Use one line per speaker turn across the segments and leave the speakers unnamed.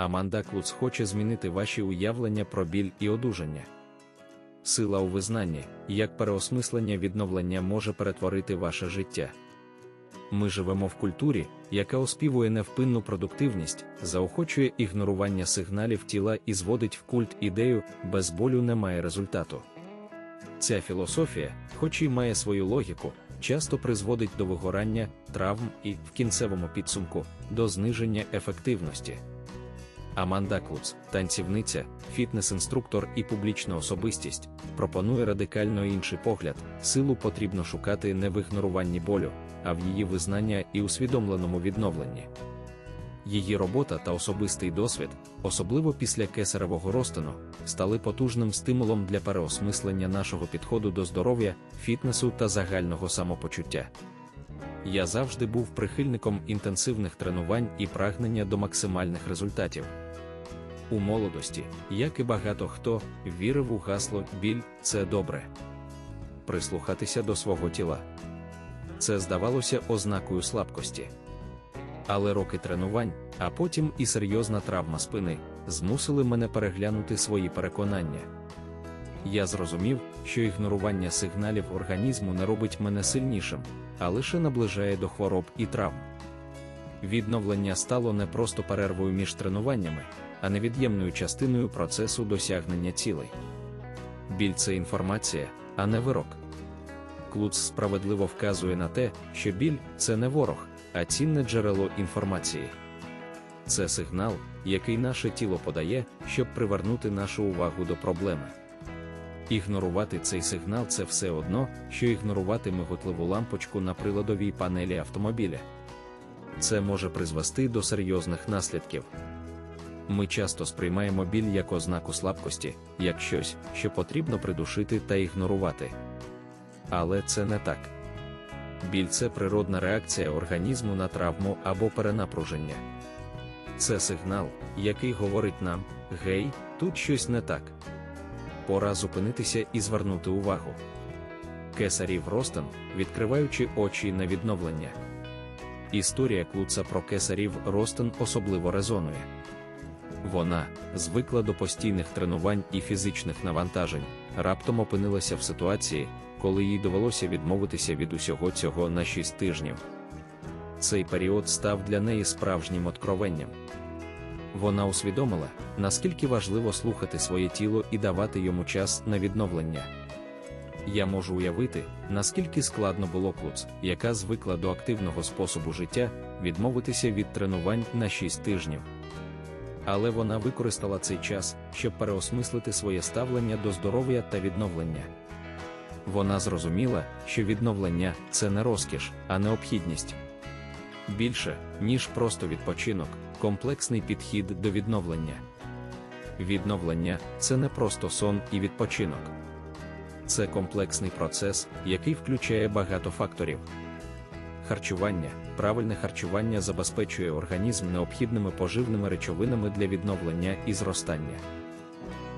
Аманда Клуц хоче змінити ваші уявлення про біль і одужання. Сила у визнанні, як переосмислення відновлення може перетворити ваше життя. Ми живемо в культурі, яка оспівує невпинну продуктивність, заохочує ігнорування сигналів тіла і зводить в культ ідею без болю немає результату. Ця філософія, хоч і має свою логіку, часто призводить до вигорання, травм і, в кінцевому підсумку, до зниження ефективності. Аманда Клуц, танцівниця, фітнес-інструктор і публічна особистість, пропонує радикально інший погляд, силу потрібно шукати не в ігноруванні болю, а в її визнання і усвідомленому відновленні. Її робота та особистий досвід, особливо після кесаревого розтину, стали потужним стимулом для переосмислення нашого підходу до здоров'я, фітнесу та загального самопочуття. Я завжди був прихильником інтенсивних тренувань і прагнення до максимальних результатів. У молодості, як і багато хто, вірив у гасло біль це добре. Прислухатися до свого тіла. Це здавалося ознакою слабкості. Але роки тренувань, а потім і серйозна травма спини, змусили мене переглянути свої переконання. Я зрозумів, що ігнорування сигналів організму не робить мене сильнішим, а лише наближає до хвороб і травм. Відновлення стало не просто перервою між тренуваннями, а невід'ємною частиною процесу досягнення цілей. Біль це інформація, а не вирок. Клуц справедливо вказує на те, що біль це не ворог, а цінне джерело інформації. Це сигнал, який наше тіло подає, щоб привернути нашу увагу до проблеми. Ігнорувати цей сигнал це все одно, що ігнорувати миготливу лампочку на приладовій панелі автомобіля. Це може призвести до серйозних наслідків. Ми часто сприймаємо біль як ознаку слабкості, як щось, що потрібно придушити та ігнорувати. Але це не так. Біль це природна реакція організму на травму або перенапруження. Це сигнал, який говорить нам: гей, тут щось не так. Пора зупинитися і звернути увагу. Кесарів Ростен, відкриваючи очі на відновлення. Історія клуца про кесарів Ростен особливо резонує. Вона, звикла до постійних тренувань і фізичних навантажень, раптом опинилася в ситуації, коли їй довелося відмовитися від усього цього на 6 тижнів. Цей період став для неї справжнім откровенням. Вона усвідомила, наскільки важливо слухати своє тіло і давати йому час на відновлення. Я можу уявити, наскільки складно було клуц, яка звикла до активного способу життя, відмовитися від тренувань на 6 тижнів. Але вона використала цей час, щоб переосмислити своє ставлення до здоров'я та відновлення. Вона зрозуміла, що відновлення це не розкіш, а необхідність. Більше, ніж просто відпочинок, комплексний підхід до відновлення. Відновлення це не просто сон і відпочинок. Це комплексний процес, який включає багато факторів. Харчування, правильне харчування забезпечує організм необхідними поживними речовинами для відновлення і зростання.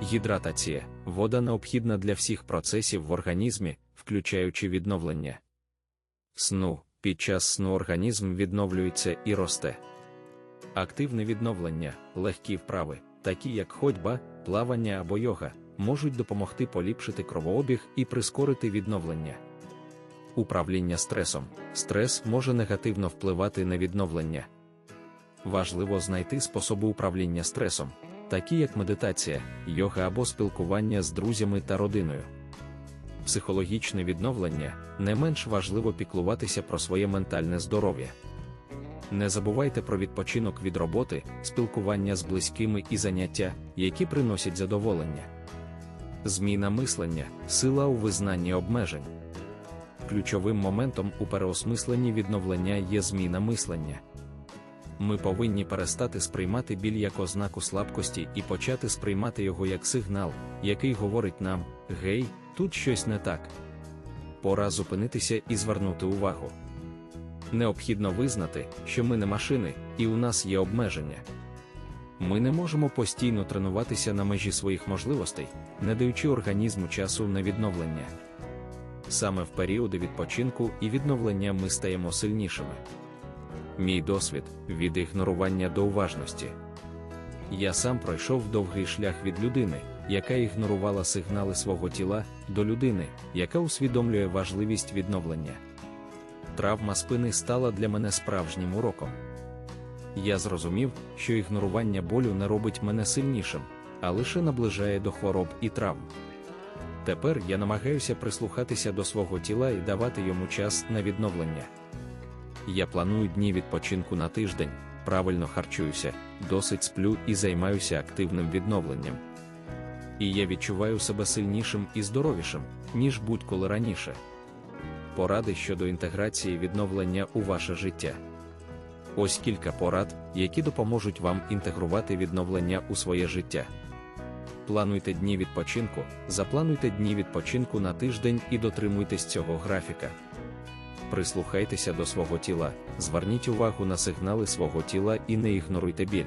Гідратація вода необхідна для всіх процесів в організмі, включаючи відновлення. Сну під час сну організм відновлюється і росте. Активне відновлення, легкі вправи, такі як ходьба, плавання або йога, можуть допомогти поліпшити кровообіг і прискорити відновлення. Управління стресом. Стрес може негативно впливати на відновлення. Важливо знайти способи управління стресом, такі як медитація, йога або спілкування з друзями та родиною. Психологічне відновлення не менш важливо піклуватися про своє ментальне здоров'я. Не забувайте про відпочинок від роботи, спілкування з близькими і заняття, які приносять задоволення. Зміна мислення, сила у визнанні обмежень. Ключовим моментом у переосмисленні відновлення є зміна мислення. Ми повинні перестати сприймати біль як ознаку слабкості і почати сприймати його як сигнал, який говорить нам: гей, тут щось не так. Пора зупинитися і звернути увагу. Необхідно визнати, що ми не машини, і у нас є обмеження. Ми не можемо постійно тренуватися на межі своїх можливостей, не даючи організму часу на відновлення. Саме в періоди відпочинку і відновлення ми стаємо сильнішими. Мій досвід від ігнорування до уважності. Я сам пройшов довгий шлях від людини, яка ігнорувала сигнали свого тіла, до людини, яка усвідомлює важливість відновлення. Травма спини стала для мене справжнім уроком. Я зрозумів, що ігнорування болю не робить мене сильнішим, а лише наближає до хвороб і травм. Тепер я намагаюся прислухатися до свого тіла і давати йому час на відновлення. Я планую дні відпочинку на тиждень, правильно харчуюся, досить сплю і займаюся активним відновленням. І я відчуваю себе сильнішим і здоровішим, ніж будь-коли раніше. Поради щодо інтеграції відновлення у ваше життя. Ось кілька порад, які допоможуть вам інтегрувати відновлення у своє життя. Плануйте дні відпочинку, заплануйте дні відпочинку на тиждень і дотримуйтесь цього графіка. Прислухайтеся до свого тіла, зверніть увагу на сигнали свого тіла і не ігноруйте біль.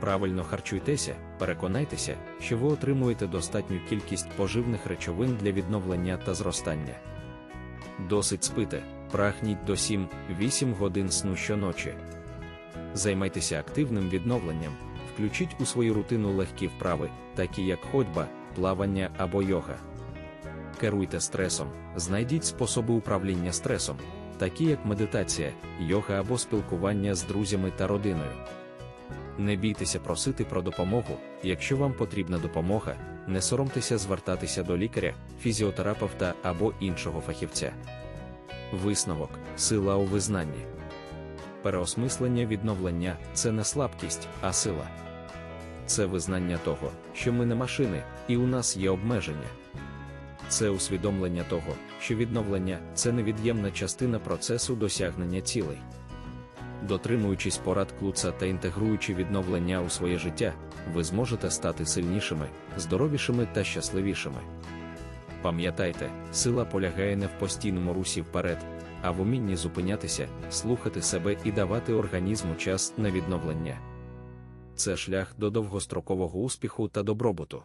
Правильно харчуйтеся, переконайтеся, що ви отримуєте достатню кількість поживних речовин для відновлення та зростання. Досить спите, прагніть до 7-8 годин сну щоночі. Займайтеся активним відновленням, включіть у свою рутину легкі вправи, такі як ходьба, плавання або йога. Керуйте стресом, знайдіть способи управління стресом, такі як медитація, йога або спілкування з друзями та родиною. Не бійтеся просити про допомогу, якщо вам потрібна допомога, не соромтеся звертатися до лікаря, фізіотерапевта або іншого фахівця. Висновок, сила у визнанні. Переосмислення відновлення це не слабкість, а сила. Це визнання того, що ми не машини, і у нас є обмеження. Це усвідомлення того, що відновлення це невід'ємна частина процесу досягнення цілей. Дотримуючись порад клуца та інтегруючи відновлення у своє життя, ви зможете стати сильнішими, здоровішими та щасливішими. Пам'ятайте, сила полягає не в постійному русі вперед, а в умінні зупинятися, слухати себе і давати організму час на відновлення. Це шлях до довгострокового успіху та добробуту.